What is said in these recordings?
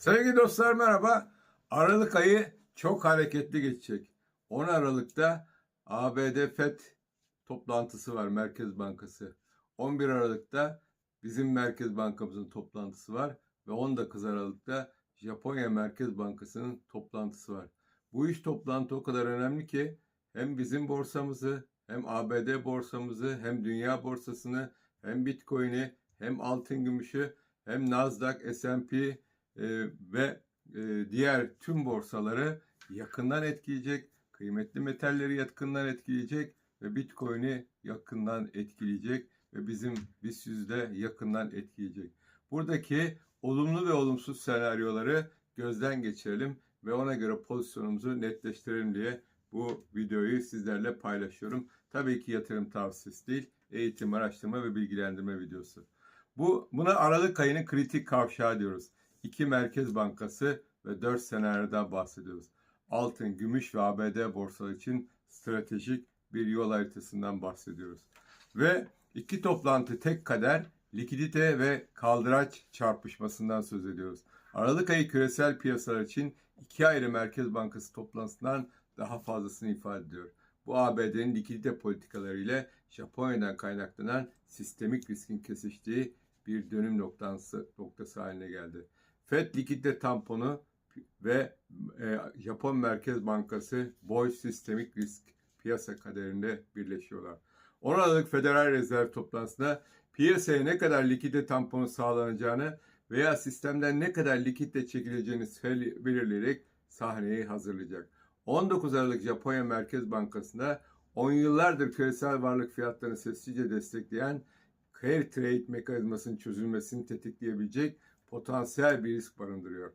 Sevgili dostlar merhaba. Aralık ayı çok hareketli geçecek. 10 Aralık'ta ABD FED toplantısı var Merkez Bankası. 11 Aralık'ta bizim Merkez Bankamızın toplantısı var ve 19 Aralık'ta Japonya Merkez Bankası'nın toplantısı var. Bu iş toplantı o kadar önemli ki hem bizim borsamızı hem ABD borsamızı hem dünya borsasını hem Bitcoin'i hem altın gümüşü hem Nasdaq, S&P ve e, diğer tüm borsaları yakından etkileyecek, kıymetli metalleri yakından etkileyecek ve Bitcoin'i yakından etkileyecek ve bizim BIST yüzde yakından etkileyecek. Buradaki olumlu ve olumsuz senaryoları gözden geçirelim ve ona göre pozisyonumuzu netleştirelim diye bu videoyu sizlerle paylaşıyorum. Tabii ki yatırım tavsiyesi değil, eğitim, araştırma ve bilgilendirme videosu. Bu buna Aralık ayının kritik kavşağı diyoruz. İki Merkez Bankası ve dört senaryodan bahsediyoruz. Altın, gümüş ve ABD borsaları için stratejik bir yol haritasından bahsediyoruz. Ve iki toplantı tek kader, likidite ve kaldıraç çarpışmasından söz ediyoruz. Aralık ayı küresel piyasalar için iki ayrı Merkez Bankası toplantısından daha fazlasını ifade ediyor. Bu ABD'nin likidite politikaları ile Japonya'dan kaynaklanan sistemik riskin kesiştiği bir dönüm noktası, noktası haline geldi. FED likidite tamponu ve e, Japon Merkez Bankası boy sistemik risk piyasa kaderinde birleşiyorlar. 10 Aralık Federal Rezerv toplantısında piyasaya ne kadar likidite tamponu sağlanacağını veya sistemden ne kadar likitte çekileceğini belirleyerek sahneyi hazırlayacak. 19 Aralık Japonya Merkez Bankası'nda 10 yıllardır küresel varlık fiyatlarını sessizce destekleyen Fair Trade mekanizmasının çözülmesini tetikleyebilecek potansiyel bir risk barındırıyor.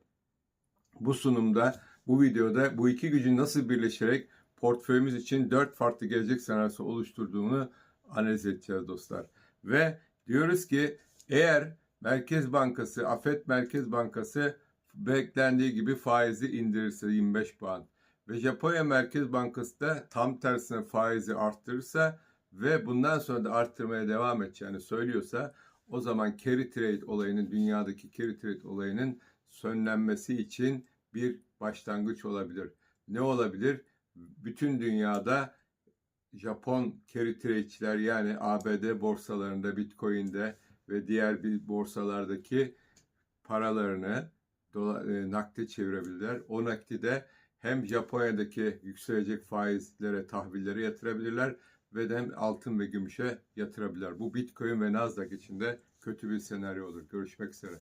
Bu sunumda, bu videoda bu iki gücün nasıl birleşerek portföyümüz için dört farklı gelecek senaryosu oluşturduğunu analiz edeceğiz dostlar. Ve diyoruz ki eğer Merkez Bankası, Afet Merkez Bankası beklendiği gibi faizi indirirse 25 puan ve Japonya Merkez Bankası da tam tersine faizi arttırırsa ve bundan sonra da arttırmaya devam edeceğini söylüyorsa o zaman carry trade olayının dünyadaki carry trade olayının sönlenmesi için bir başlangıç olabilir. Ne olabilir? Bütün dünyada Japon carry trade'çiler yani ABD borsalarında, Bitcoin'de ve diğer bir borsalardaki paralarını dola, e, nakde çevirebilirler. O nakdi de hem Japonya'daki yükselecek faizlere, tahvillere yatırabilirler ve de altın ve gümüşe yatırabilirler. Bu Bitcoin ve Nasdaq için de kötü bir senaryo olur. Görüşmek üzere.